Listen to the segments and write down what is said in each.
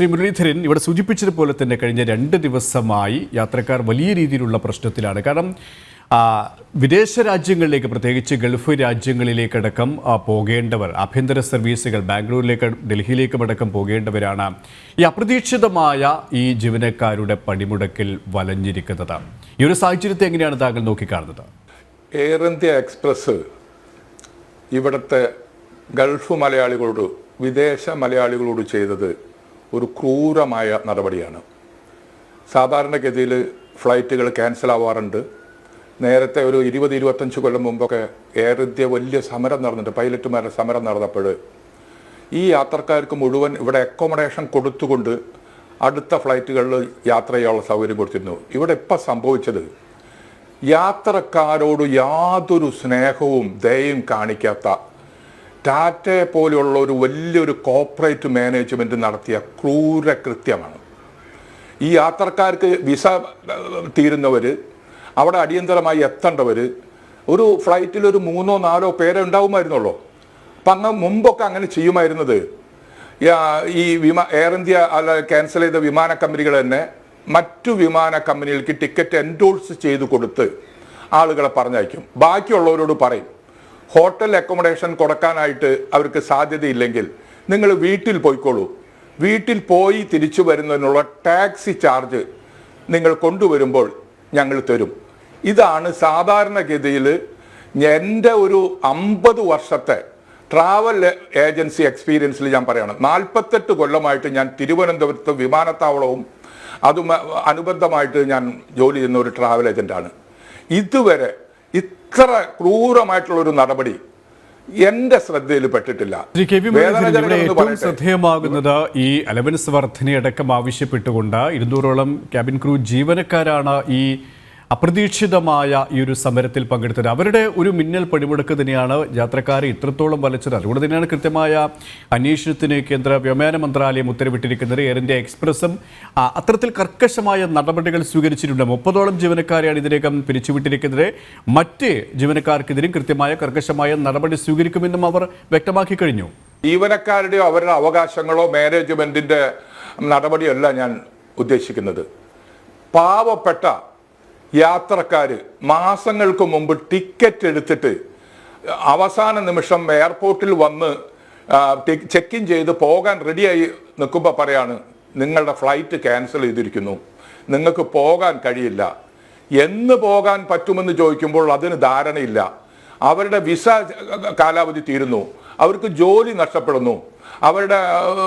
ശ്രീ മുരളീധരൻ ഇവിടെ സൂചിപ്പിച്ചതുപോലെ തന്നെ കഴിഞ്ഞ രണ്ട് ദിവസമായി യാത്രക്കാർ വലിയ രീതിയിലുള്ള പ്രശ്നത്തിലാണ്. കാരണം വിദേശ രാജ്യങ്ങളിലേക്ക് പ്രത്യേകിച്ച് ഗൾഫ് രാജ്യങ്ങളിലേക്കടക്കം പോകേണ്ടവർ ആഭ്യന്തര സർവീസുകൾ ബാംഗ്ലൂരിലേക്ക് ഡൽഹിയിലേക്കും അടക്കം പോകേണ്ടവരാണ് ഈ അപ്രതീക്ഷിതമായ ഈ ജീവനക്കാരുടെ പണിമുടക്കിൽ വലഞ്ഞിരിക്കുന്നത്. ഈ ഒരു സാഹചര്യത്തെ എങ്ങനെയാണ് താങ്കൾ നോക്കിക്കാണുന്നത്? എയർ ഇന്ത്യ എക്സ്പ്രസ് ഇവിടുത്തെ ഗൾഫ് മലയാളികളോട് വിദേശ മലയാളികളോട് ചെയ്തത് ഒരു ക്രൂരമായ നടപടിയാണ്. സാധാരണഗതിയിൽ ഫ്ലൈറ്റുകൾ ക്യാൻസൽ ആവാറുണ്ട്. നേരത്തെ ഒരു ഇരുപത് ഇരുപത്തഞ്ച് കൊല്ലം മുമ്പൊക്കെ എയർ ഇന്ത്യ വലിയ സമരം നടന്നിട്ട് പൈലറ്റുമാരുടെ സമരം നടന്നപ്പോൾ ഈ യാത്രക്കാർക്ക് മുഴുവൻ ഇവിടെ അക്കോമഡേഷൻ കൊടുത്തുകൊണ്ട് അടുത്ത ഫ്ലൈറ്റുകളിൽ യാത്ര ചെയ്യാനുള്ള സൗകര്യം കൊടുത്തിരുന്നു. ഇവിടെ ഇപ്പം സംഭവിച്ചത് യാത്രക്കാരോട് യാതൊരു സ്നേഹവും ദയയും കാണിക്കാത്ത ടാറ്റയെ പോലെയുള്ള ഒരു വലിയൊരു കോപ്പറേറ്റ് മാനേജ്മെന്റ് നടത്തിയ ക്രൂര കൃത്യമാണ്. ഈ യാത്രക്കാർക്ക് വിസ തീരുന്നവർ അവിടെ അടിയന്തരമായി എത്തേണ്ടവർ ഒരു ഫ്ലൈറ്റിൽ ഒരു മൂന്നോ നാലോ പേരെ ഉണ്ടാവുമായിരുന്നുള്ളൂ. അപ്പം അങ്ങ് മുമ്പൊക്കെ അങ്ങനെ ചെയ്യുമായിരുന്നത്. ഈ വിമാ എയർ ഇന്ത്യ അല്ല ക്യാൻസൽ ചെയ്ത വിമാന കമ്പനികൾ തന്നെ മറ്റു വിമാന കമ്പനികൾക്ക് ടിക്കറ്റ് എൻഡോൾസ് ചെയ്ത് കൊടുത്ത് ആളുകളെ പറഞ്ഞയക്കും. ബാക്കിയുള്ളവരോട് പറയും ഹോട്ടൽ അക്കോമഡേഷൻ കൊടുക്കാനായിട്ട് അവർക്ക് സാധ്യതയില്ലെങ്കിൽ നിങ്ങൾ വീട്ടിൽ പോയിക്കോളൂ. വീട്ടിൽ പോയി തിരിച്ചു വരുന്നതിനുള്ള ടാക്സി ചാർജ് നിങ്ങൾ കൊണ്ടുവരുമ്പോൾ ഞങ്ങൾ തരും. ഇതാണ് സാധാരണഗതിയിൽ എന്റെ ഒരു അമ്പത് വർഷത്തെ ട്രാവൽ ഏജൻസി എക്സ്പീരിയൻസിൽ ഞാൻ പറയാണ്. നാൽപ്പത്തെട്ട് കൊല്ലമായിട്ട് ഞാൻ തിരുവനന്തപുരത്ത് വിമാനത്താവളവും അതും അനുബന്ധമായിട്ട് ഞാൻ ജോലി ചെയ്യുന്ന ഒരു ട്രാവൽ ഏജന്റാണ് ഇതുവരെ ഇത്ര ക്രൂരമായിട്ടുള്ള ഒരു നടപടി എന്റെ ശ്രദ്ധയിൽ പെട്ടിട്ടില്ല. ഏറ്റവും ശ്രദ്ധേയമാകുന്നത് ഈ അലവൻസ് വർധനയടക്കം ആവശ്യപ്പെട്ടുകൊണ്ട് ഇരുന്നൂറോളം ക്യാബിൻ ക്രൂ ജീവനക്കാരാണ് ഈ അപ്രതീക്ഷിതമായ ഈ ഒരു സമരത്തിൽ പങ്കെടുത്തത്. അവരുടെ ഒരു മിന്നൽ പണിമുടക്ക് തന്നെയാണ് യാത്രക്കാരെ ഇത്രത്തോളം വലച്ചത്. അതുകൊണ്ട് തന്നെയാണ് കൃത്യമായ അന്വേഷണത്തിന് കേന്ദ്ര വ്യോമയാന മന്ത്രാലയം ഉത്തരവിട്ടിരിക്കുന്നത്. എയർ ഇന്ത്യ എക്സ്പ്രസും അത്തരത്തിൽ കർക്കശമായ നടപടികൾ സ്വീകരിച്ചിട്ടുണ്ട്. മുപ്പതോളം ജീവനക്കാരെയാണ് ഇതിനകം പിരിച്ചുവിട്ടിരിക്കുന്നത്. മറ്റ് ജീവനക്കാർക്കെതിരെയും കൃത്യമായ കർക്കശമായ നടപടി സ്വീകരിക്കുമെന്നും അവർ വ്യക്തമാക്കി കഴിഞ്ഞു. ജീവനക്കാരുടെയോ അവരുടെ അവകാശങ്ങളോ മാനേജ്മെന്റിന്റെ നടപടിയല്ല ഞാൻ ഉദ്ദേശിക്കുന്നത്. പാവപ്പെട്ട യാത്രക്കാര് മാസങ്ങൾക്ക് മുമ്പ് ടിക്കറ്റ് എടുത്തിട്ട് അവസാന നിമിഷം എയർപോർട്ടിൽ വന്ന് ചെക്ക് ഇൻ ചെയ്ത് പോകാൻ റെഡിയായി നിൽക്കുമ്പോൾ പറയാണ് നിങ്ങളുടെ ഫ്ലൈറ്റ് ക്യാൻസൽ ചെയ്തിരിക്കുന്നു. നിങ്ങൾക്ക് പോകാൻ കഴിയില്ല. എന്ന് പോകാൻ പറ്റുമെന്ന് ചോദിക്കുമ്പോൾ അതിന് ധാരണയില്ല. അവരുടെ വിസ കാലാവധി തീരുന്നു. അവർക്ക് ജോലി നഷ്ടപ്പെടുന്നു. അവരുടെ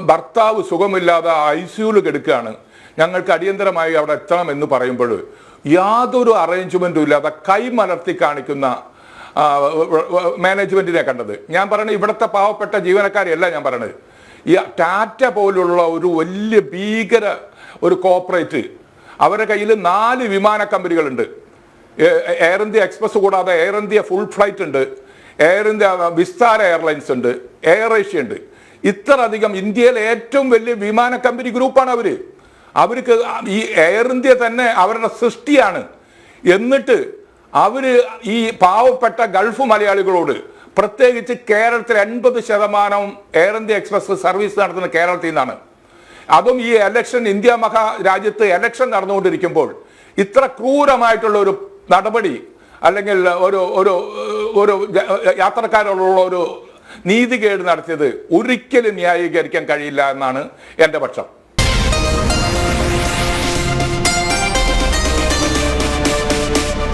ഭർത്താവ് സുഖമില്ലാതെ ഐ സിയുയിൽ കിടക്കുകയാണ്. ഞങ്ങൾക്ക് അടിയന്തരമായി അവിടെ എത്തണം എന്ന് പറയുമ്പോൾ യാതൊരു അറേഞ്ച്മെന്റും ഇല്ലാതെ കൈമലർത്തി കാണിക്കുന്ന മാനേജ്മെന്റിനെ കണ്ടത്. ഞാൻ പറയുന്നത് ഇവിടുത്തെ പാവപ്പെട്ട ജീവനക്കാരെയല്ല ഞാൻ പറയുന്നത് ഈ ടാറ്റ പോലുള്ള ഒരു വലിയ ഭീകര ഒരു കോപ്പറേറ്റ് അവരുടെ കയ്യിൽ നാല് വിമാന കമ്പനികളുണ്ട്. എയർ ഇന്ത്യ എക്സ്പ്രസ് കൂടാതെ എയർ ഇന്ത്യ ഫുൾ ഫ്ലൈറ്റ് ഉണ്ട്. എയർ ഇന്ത്യ വിസ്താര എയർലൈൻസ് ഉണ്ട്. എയർ ഏഷ്യ ഉണ്ട്. ഇത്രയധികം ഇന്ത്യയിലെ ഏറ്റവും വലിയ വിമാന കമ്പനി ഗ്രൂപ്പാണ് അവർ. അവർക്ക് ഈ എയർ ഇന്ത്യ തന്നെ അവരുടെ സൃഷ്ടിയാണ്. എന്നിട്ട് അവർ ഈ പാവപ്പെട്ട ഗൾഫ് മലയാളികളോട് പ്രത്യേകിച്ച് കേരളത്തിൽ എൺപത് ശതമാനം എയർ ഇന്ത്യ എക്സ്പ്രസ് സർവീസ് നടത്തുന്ന കേരളത്തിൽ നിന്നാണ്. അതും ഈ എലക്ഷൻ ഇന്ത്യ മഹാ രാജ്യത്ത് എലക്ഷൻ നടന്നുകൊണ്ടിരിക്കുമ്പോൾ ഇത്ര ക്രൂരമായിട്ടുള്ള ഒരു നടപടി അല്ലെങ്കിൽ ഒരു ഒരു ഒരു യാത്രക്കാരോടുള്ള ഒരു നീതികേട് നടത്തിയത് ഒരിക്കലും ന്യായീകരിക്കാൻ കഴിയില്ല എന്നാണ് എന്റെ പക്ഷം.